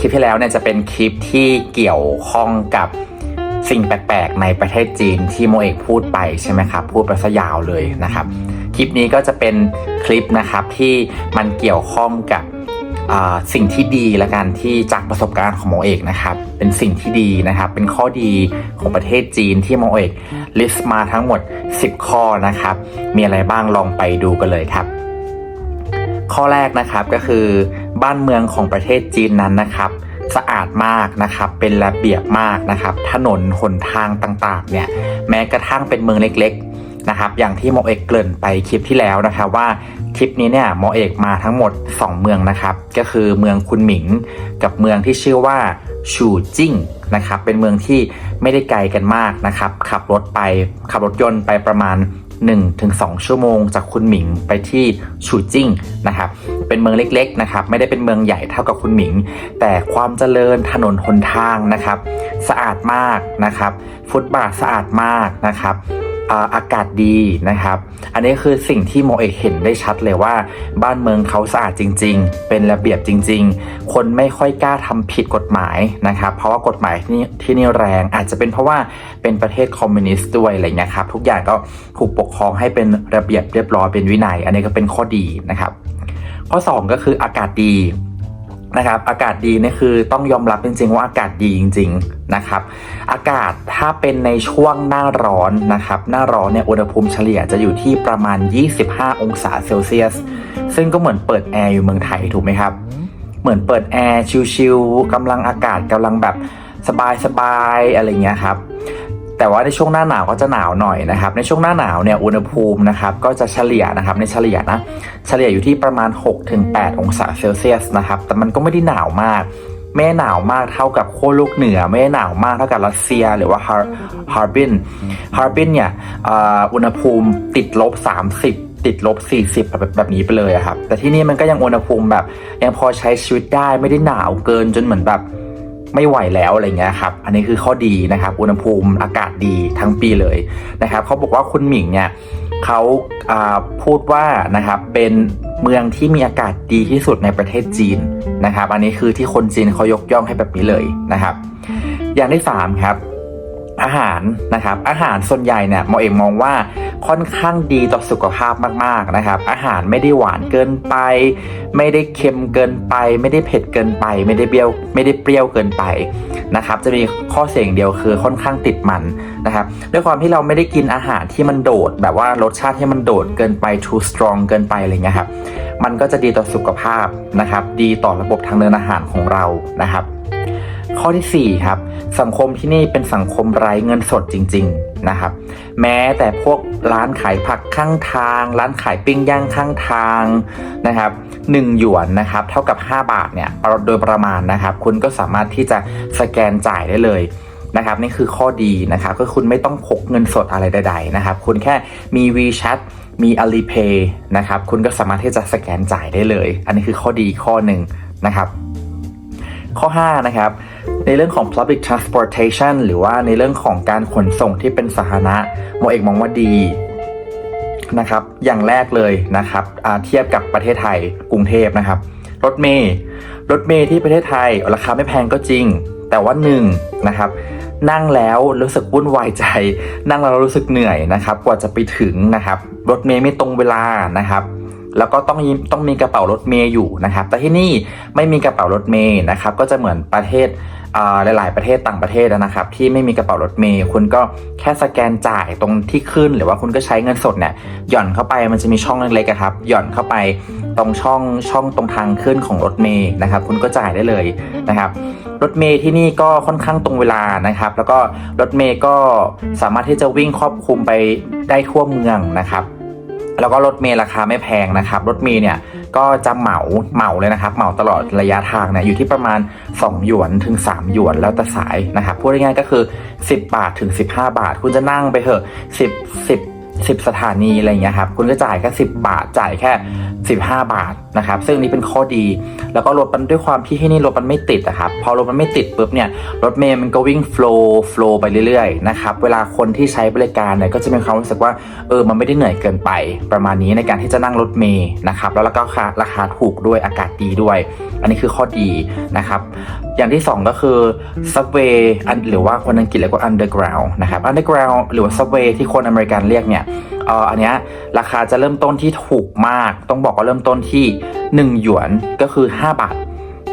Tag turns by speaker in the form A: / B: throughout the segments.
A: คลิปที่แล้วเนี่ยจะเป็นคลิปที่เกี่ยวข้องกับสิ่งแปลกๆ ในประเทศจีนที่โมเอกพูดไปใช่ไหมครับ พูดไปซะยาวเลยนะครับ คลิปนี้ก็จะเป็นคลิปนะครับที่มันเกี่ยวข้องกับสิ่งที่ดีละกันที่จากประสบการณ์ของโมเอกนะครับ เป็นสิ่งที่ดีนะครับ เป็นข้อดีของประเทศจีนที่โมเอกลิสต์มาทั้งหมด 10 ข้อนะครับ มีอะไรบ้างลองไปดูกันเลยครับ ข้อแรกนะครับก็คือ บ้านเมืองของประเทศจีนนั้นนะครับสะอาดมากนะครับ เป็นระเบียบมากนะครับ ถนนหนทางต่างๆ เนี่ย แม้กระทั่งเป็นเมืองเล็กๆ นะครับ อย่างที่หมอเอกเกริ่นไปคลิปที่แล้วนะครับว่าทริปนี้เนี่ยหมอเอกมาทั้งหมด 2 เมืองนะครับ ก็คือเมืองคุนหมิง กับเมืองที่ชื่อว่าชูจิ้งนะครับ เป็นเมืองที่ไม่ได้ไกลกันมากนะครับ ขับรถไปขับรถยนต์ไปประมาณ 1-2 ชั่วโมง จากคุณหมิงไปที่ชูจิ้งนะครับเป็นเมืองเล็กๆนะครับไม่ได้เป็นเมืองใหญ่เท่ากับคุณหมิง แต่ความเจริญถนนหนทางนะครับ สะอาดมากนะครับ ฟุตบาทสะอาดมากนะครับ อากาศดีนะครับ อันนี้คือสิ่งที่โมเอกเห็นได้ชัดเลยว่า บ้านเมืองเขาสะอาดจริง ๆ เป็นระเบียบจริง ๆ คนไม่ค่อยกล้าทำผิดกฎหมายนะครับ เพราะว่ากฎหมายที่นี่ที่นี่แรง อาจจะเป็นเพราะว่าเป็นประเทศคอมมิวนิสต์ด้วยอะไรเงี้ยครับ ทุกอย่างก็ถูกปกครองให้เป็นระเบียบเรียบร้อยเป็นวินัย อันนี้ก็เป็นข้อดีนะครับ ข้อ 2 ก็คืออากาศดี นะครับอากาศดีนี่คือต้องยอมรับจริงๆว่าอากาศดีจริง ๆนะครับ อากาศถ้าเป็นในช่วงหน้าร้อนนะครับหน้าร้อนเนี่ยอุณหภูมิเฉลี่ยจะอยู่ที่ประมาณ 25 องศาเซลเซียส ซึ่งก็เหมือนเปิดแอร์อยู่เมืองไทยถูกไหมครับ เหมือนเปิดแอร์ชิลๆกำลังอากาศกำลังแบบสบายๆอะไรเงี้ยครับ แต่ว่าในช่วงหน้าหนาวก็จะหนาวหน่อยนะครับ ในช่วงหน้าหนาวเนี่ยอุณหภูมินะครับก็จะเฉลี่ยนะครับในเฉลี่ยนะเฉลี่ยอยู่ที่ประมาณ 6-8 องศาเซลเซียสนะครับแต่มันก็ไม่ได้หนาวมากไม่หนาวมากเท่ากับขั้วโลกเหนือ ไม่หนาวมากเท่ากับรัสเซียหรือว่าฮาร์บินฮาร์บินเนี่ยอ,อุณหภูมิติดลบ 30 ติดลบ 40 แบบแบบนี้ไปเลยครับ แต่ที่นี่มันก็ยังอุณหภูมิแบบยังพอใช้ชีวิตได้ไม่ได้หนาวเกินจนเหมือนแบบ ไม่ไหวแล้วอะไรเงี้ยครับ อันนี้คือข้อดีนะครับ อุณหภูมิอากาศดีทั้งปีเลยนะครับเขาบอกว่าคุณหมิงเนี่ยเขาาพูดว่านะครับเป็นเมืองที่มีอากาศดีที่สุดในประเทศจีนนะครับ อันนี้คือที่คนจีนเขายกย่องให้แบบนี้เลยนะครับ อย่างที่สามครับ อาหารนะครับ อาหารส่วนใหญ่เนี่ยหมอเอกมองว่าค่อนข้างดีต่อสุขภาพมากๆนะครับ อาหารไม่ได้หวานเกินไป ไม่ได้เค็มเกินไป ไม่ได้เผ็ดเกินไป ไม่ได้เปรี้ยวไม่ได้เปรี้ยวเกินไปนะครับ จะมีข้อเสียงเดียวคือค่อนข้างติดมันนะครับ ด้วยความที่เราไม่ได้กินอาหารที่มันโดด แบบว่ารสชาติที่มันโดดเกินไป too strong เกินไปอะไรเงี้ยครับ มันก็จะดีต่อสุขภาพนะครับ ดีต่อระบบทางเดินอาหารของเรานะครับ ข้อทีสี่ 4 ครับ สังคมที่นี่เป็นสังคมไร้เงินสดจริง ๆนะครับ แม้แต่พวกร้านขายผักข้างทาง ร้านขายปิ้งย่างข้างทางนะครับหนึ่งหยวนนะครับ เท่ากับ 5 บาทเนี่ยโดยประมาณนะครับ คุณก็สามารถที่จะสแกนจ่ายได้เลยนะครับนี่คือข้อดีนะครับก็คุณไม่ต้องพกเงินสดอะไรใด ๆ นะครับ คุณแค่มี WeChat มี Alipay นะครับ คุณก็สามารถที่จะสแกนจ่ายได้เลย อันนี้คือข้อดีข้อหนึ่งนะครับ ข้อ5นะครับ ในเรื่องของ public transportation หรือว่าในเรื่องของการขนส่งที่เป็นสาธารณะโมเอกมองว่าดีนะครับ อย่างแรกเลยนะครับเทียบกับประเทศไทยกรุงเทพนะครับ รถเมย์รถเมย์ที่ประเทศไทยราคาไม่แพงก็จริง แต่ว่าหนึ่งนะครับนั่งแล้วรู้สึกวุ่นวายใจ นั่งแล้วรู้สึกเหนื่อยนะครับ กว่าจะไปถึงนะครับ รถเมย์ไม่ตรงเวลานะครับ แล้วก็ต้องต้องมีกระเป๋ารถเมย์อยู่นะครับ แต่ที่นี่ไม่มีกระเป๋ารถเมย์นะครับ ก็จะเหมือนประเทศ หลาย ๆ ประเทศต่างประเทศนะครับ ที่ไม่มีกระเป๋ารถเมย์คุณก็แค่สแกนจ่ายตรงที่ขึ้น หรือว่าคุณก็ใช้เงินสดเนี่ยหย่อนเข้าไปมันจะมีช่องเล็กๆครับ หย่อนเข้าไปตรงช่องช่องตรงทางขึ้นของรถเมย์นะครับ คุณก็จ่ายได้เลยนะครับรถเมย์ที่นี่ก็ค่อนข้างตรงเวลานะครับ แล้วก็รถเมย์ก็สามารถที่จะวิ่งครอบคลุมไปได้ทั่วเมืองนะครับ แล้วก็รถเมล์ราคาไม่แพงนะครับ รถเมล์เนี่ยก็จะเหมาเหมาเลยนะครับ เหมาตลอดระยะทางเนี่ยอยู่ที่ประมาณ 2 หยวนถึง 3 หยวนแล้วแต่สายนะครับพูดง่ายๆก็คือ 10 บาทถึง 15 บาท คุณจะนั่งไปเถอะ10 10 10 สถานีอะไรเงี้ยครับคุณก็จ่ายแค่10 บาทจ่ายแค่ 15 บาทนะครับซึ่งนี้เป็นข้อดี แล้วก็รถมันด้วยความที่ที่นี่รถมันไม่ติดอะครับพอรถมันไม่ติดปุ๊บเนี่ยรถเมย์มันก็วิ่งโฟล์โฟล์ไปเรื่อยๆนะครับเวลาคนที่ใช้บริการเนี่ยก็จะมีความรู้สึกว่าเออมันไม่ได้เหนื่อยเกินไปประมาณนี้ในการที่จะนั่งรถเมย์นะครับแล้วก็ราคาราคาถูกด้วยอากาศดีด้วย อันนี้คือข้อดีนะครับอย่างที่ 2 ก็คือ subway อันหรือว่าคนอังกฤษเรียกว่า underground นะครับ underground หรือว่า subway ที่คนอเมริกันเรียกเนี่ยเอออันเนี้ยราคาจะเริ่มต้นที่ถูกมาก ต้องบอกว่าเริ่มต้นที่ 1 หยวนก็คือ 5 บาท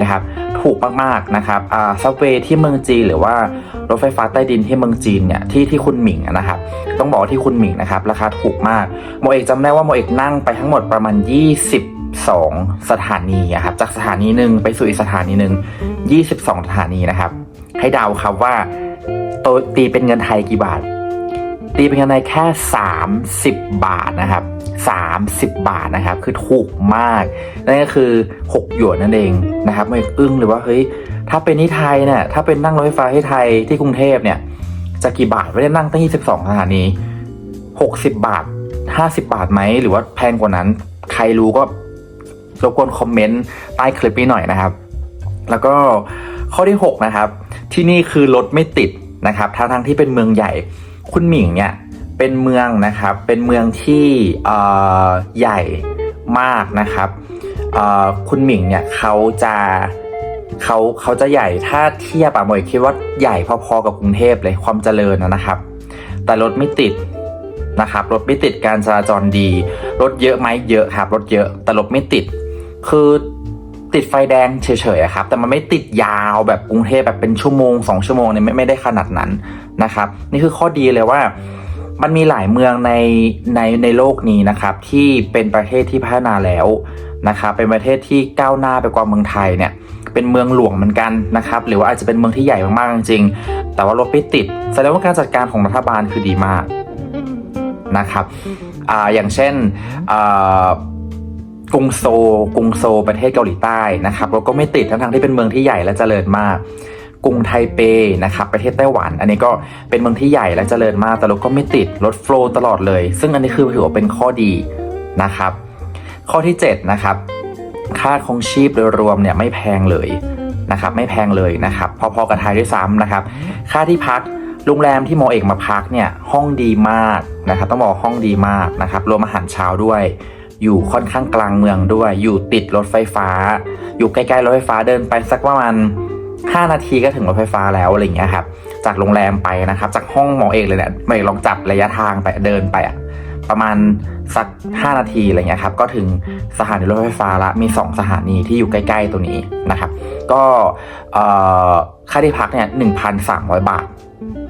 A: นะครับถูกมากๆนะครับอ่า subway ที่เมืองจีนหรือว่ารถไฟฟ้าใต้ดินที่เมืองจีนเนี่ยที่ที่คุณหมิงนะครับ ต้องบอกที่คุณหมิงนะครับ ราคาถูกมากโมเอกจำได้ว่าโมเอกนั่งไปทั้งหมดประมาณ 22 สถานีอะครับจากสถานีหนึ่งไปสู่อีกสถานีหนึ่ง22 สถานีนะครับ ให้เดาครับว่าตัวตีเป็นเงินไทยกี่บาท ตีเป็นเงินไทยแค่ 30 บาทนะครับ 30 บาทนะครับ คือถูกมาก นั่นก็คือ 6 หยวนนั่นเองนะครับไม่อึ้งเลยว่าเฮ้ยถ้าเป็นที่ไทยเนี่ยถ้าเป็นนั่งรถไฟฟ้าที่ไทยที่กรุงเทพเนี่ยจะกี่บาทไม่ได้นั่งตั้ง 22 สถานี 60 บาท 50 บาทไหม หรือว่าแพงกว่านั้น ใครรู้ก็รบกวนคอมเมนต์ใต้คลิปนี้หน่อยนะครับ แล้วก็ข้อที่ 6 นะครับ ที่นี่คือรถไม่ติดนะครับทั้งทั้งที่เป็นเมืองใหญ่ คุณหมิงเนี่ยเป็นเมืองนะครับ เป็นเมืองที่ใหญ่มากนะครับคุณหมิงเนี่ยเขาจะเขาเขาจะใหญ่ถ้าเทียบอะหมวยคิดว่าใหญ่พอๆกับกรุงเทพเลยความเจริญนะนะครับ แต่รถไม่ติดนะครับ รถไม่ติดการจราจรดี รถเยอะไหมเยอะครับรถเยอะแต่รถไม่ติด คือ ติดไฟแดงเฉยๆครับ แต่มันไม่ติดยาวแบบกรุงเทพแบบเป็นชั่วโมงสองชั่วโมงเนี่ยไม่ไม่ได้ขนาดนั้นนะครับ นี่คือข้อดีเลยว่ามันมีหลายเมืองในในในโลกนี้นะครับ ที่เป็นประเทศที่พัฒนาแล้วนะครับ เป็นประเทศที่ก้าวหน้าไปกว่าเมืองไทยเนี่ย เป็นเมืองหลวงเหมือนกันนะครับ หรือว่าอาจจะเป็นเมืองที่ใหญ่มากๆจริงๆแต่ว่ารถไม่ติดแสดงว่าการจัดการของรัฐบาลคือดีมากนะครับออย่างเช่น กรุงโซลกรุงโซลประเทศเกาหลีใต้นะครับรถก็ไม่ติดทั้งๆที่เป็นเมืองที่ใหญ่และเจริญมากกรุงไทเปนะครับประเทศไต้หวัน อันนี้ก็เป็นเมืองที่ใหญ่และเจริญมาก แต่รถก็ไม่ติดรถโฟล์ตลอดเลย ซึ่งอันนี้คือถือว่าเป็นข้อดีนะครับ ข้อที่ 7 นะครับ ค่าครองชีพโดยรวมเนี่ยไม่แพงเลยนะครับ ไม่แพงเลยนะครับ พอๆกับไทยด้วยซ้ำนะครับ ค่าที่พักโรงแรมที่โมเอกมาพักเนี่ยห้องดีมากนะครับ ต้องบอกห้องดีมากนะครับรวมอาหารเช้าด้วย อยู่ค่อนข้างกลางเมืองด้วย อยู่ติดรถไฟฟ้า อยู่ใกล้ๆรถไฟฟ้าเดินไปสักประมาณ5นาทีก็ถึงรถไฟฟ้าแล้วอะไรเงี้ยครับ จากโรงแรมไปนะครับ จากห้องหมอเอกเลยเนี่ยไม่ลองจับระยะทางไปเดินไปอะประมาณสัก 5 นาทีอะไรเงี้ยครับ ก็ถึงสถานีรถไฟฟ้าละมี 2 สถานีที่อยู่ใกล้ ๆ ตัวนี้นะครับ ก็ค่าที่พักเนี่ย1,300 บาท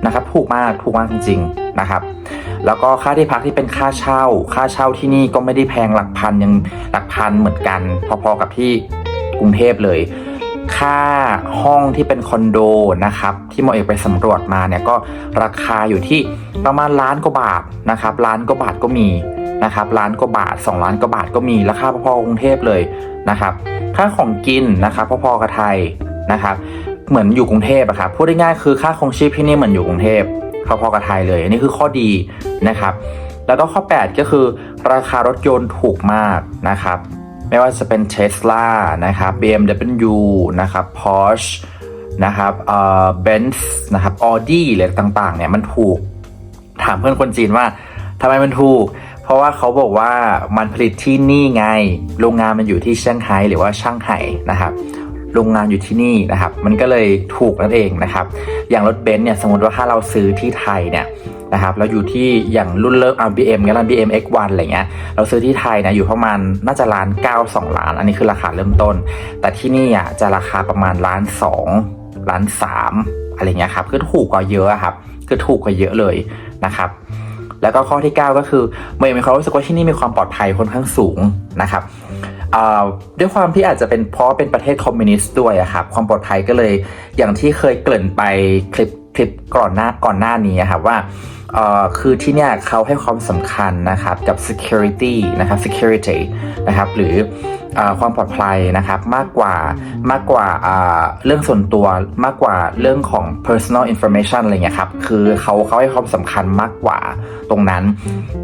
A: นะครับถูกมากถูกมากจริง ๆนะครับ แล้วก็ค่าที่พักที่เป็นค่าเช่า ค่าเช่าที่นี่ก็ไม่ได้แพงหลักพันยังหลักพันเหมือนกัน พอๆกับที่กรุงเทพเลย ค่าห้องที่เป็นคอนโดนะครับ ที่หมอเอกไปสำรวจมาเนี่ยก็ราคาอยู่ที่ประมาณล้านกว่าบาทนะครับล้านกว่าบาทก็มีนะครับล้านกว่าบาท 2 ล้านกว่าบาทก็มีราคาพอๆกับกรุงเทพเลยนะครับ ค่าของกินนะครับพอๆกับไทยนะครับ เหมือนอยู่กรุงเทพอะครับพูดง่ายๆคือค่าของชีพที่นี่เหมือนอยู่กรุงเทพพอๆกับไทยเลย อันนี้คือข้อดีนะครับ แล้วก็ข้อ 8 ก็คือ ราคารถยนต์ถูกมากนะครับ ไม่ว่าจะเป็น Tesla นะครับ BMW นะครับ Porsche นะครับเอ่อ Benz นะครับ Audi อะไรต่างๆเนี่ยมันถูก ถามเพื่อนคนจีนว่าทำไมมันถูก เพราะว่าเขาบอกว่ามันผลิตที่นี่ไง โรงงานมันอยู่ที่เซี่ยงไฮ้หรือว่าช่างไห่นะครับ โรงงานอยู่ที่นี่นะครับ มันก็เลยถูกนั่นเองนะครับ อย่างรถเบนซ์เนี่ยสมมติว่าถ้าเราซื้อที่ไทยเนี่ยนะครับเราอยู่ที่อย่างรุ่นเลิกอ่า BM งั้น BM X1 อะไรเงี้ยเราซื้อที่ไทยนี่ยอยู่ประมาณน่าจะล้านเก้าสองล้าน อันนี้คือราคาเริ่มต้น แต่ที่นี่อะจะราคาประมาณล้านสองล้านสามอะไรเงี้ยครับคือถูกกว่าเยอะครับคือถูกกว่าเยอะเลยนะครับ แล้วก็ข้อที่ 9 ก็คือเมย์มีความรู้สึกว่าที่นี่มีความปลอดภัยค่อนข้างสูงนะครับ ด้วยความที่อาจจะเป็นเพราะเป็นประเทศคอมมิวนิสต์ด้วยอะครับความปลอดภัยก็เลยอย่างที่เคยเกริ่นไปคลิปคลิปก่อนหน้าก่อนหน้านี้ครับว่าคือที่เนี่ยเขาให้ความสำคัญนะครับกับ security นะครับ security นะครับหรืออความปลอดภัยนะครับมากกว่ามากกว่าเรื่องส่วนตัวมากกว่าเรื่องของ personal information อะไรเงี้ยครับคือเขาเขาให้ความสำคัญมากกว่าตรงนั้น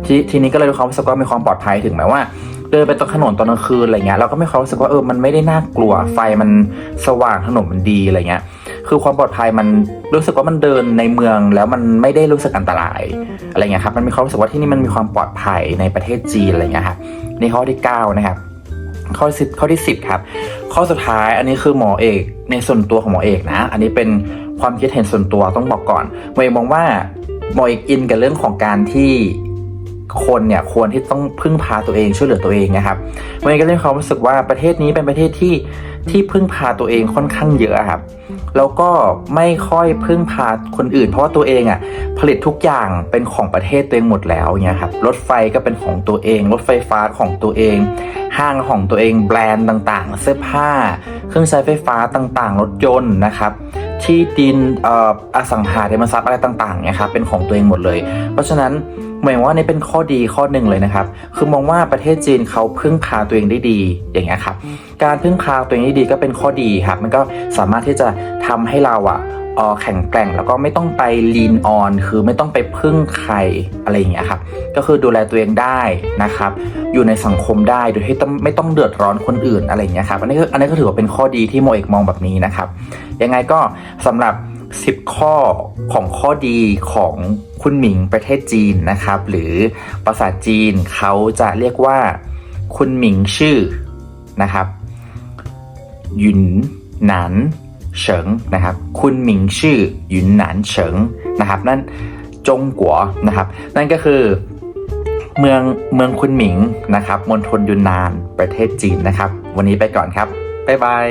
A: ทีทีนี้ก็เลยมีความรู้สึกว่ามีความปลอดภัยถึงแม้ว่า เดินไปตรงถนนตอนกลางคืนอะไรเงี้ยเราก็ไม่ความรู้สึกว่าเออมันไม่ได้น่ากลัวไฟมันสว่างถนนมันดีอะไรเงี้ยคือความปลอดภัยมันรู้สึกว่ามันเดินในเมืองแล้วมันไม่ได้รู้สึกอันตรายอะไรเงี้ยครับมันมีความรู้สึกว่าที่นี่มันมีความปลอดภัยในประเทศจีนอะไรเงี้ยครับนี่ข้อที่ 9 นะครับข้อสิบข้อที่ 10 ครับ ข้อสุดท้ายอันนี้คือหมอเอกในส่วนตัวของหมอเอกนะ อันนี้เป็นความคิดเห็นส่วนตัวต้องบอกก่อนหมอเอกมองว่าหมอเอกอินกับเรื่องของการที่ คนเนี่ยควรที่ต้องพึ่งพาตัวเองช่วยเหลือตัวเองนะครับหมอเอกก็เลยความรู้สึกว่าประเทศนี้เป็นประเทศที่ที่พึ่งพาตัวเองค่อนข้างเยอะครับแล้วก็ไม่ค่อยพึ่งพาคนอื่น เพราะว่าตัวเองอะผลิตทุกอย่างเป็นของประเทศตัวเองหมดแล้วเนี่ยครับรถไฟก็เป็นของตัวเอง รถไฟฟ้าของตัวเอง ห้างของตัวเองแบรนด์ต่างๆ เสื้อผ้า เครื่องใช้ไฟฟ้าต่างๆ รถยนต์นะครับที่ดินอออสังหาริมทรัพย์อะไรต่างๆเนี่ยครับเป็นของตัวเองหมดเลย เพราะฉะนั้น หมายว่านี่เป็นข้อดีข้อหนึ่งเลยนะครับ คือมองว่าประเทศจีนเขาพึ่งพาตัวเองได้ดีอย่างเงี้ยครับ การพึ่งพาตัวเองได้ดีก็เป็นข้อดีครับ มันก็สามารถที่จะทำให้เราอะเอ่อแข็งแกร่งแล้วก็ไม่ต้องไป lean on คือไม่ต้องไปพึ่งใครอะไรอย่างเงี้ยครับ ก็คือดูแลตัวเองได้นะครับ อยู่ในสังคมได้โดยที่ต้องไม่ต้องเดือดร้อนคนอื่นอะไรอย่างเงี้ยครับ อันนี้ก็อันนี้ก็ถือว่าเป็นข้อดีที่โมเอกมองแบบนี้นะครับ ยังไงก็สำหรับ 10 ข้อของข้อดีของคุณหมิงประเทศจีนนะครับ หรือภาษาจีนเขาจะเรียกว่า คุณหมิงชื่อนะครับหยุนหนานเฉิงนะครับ คุณหมิงชื่อหยุนหนานเฉิงนะครับ นั่นจงกัวนะครับ นั่นก็คือเมืองเมืองคุณหมิงนะครับมณฑลยุนนานประเทศจีนนะครับ วันนี้ไปก่อนครับ บ๊ายบาย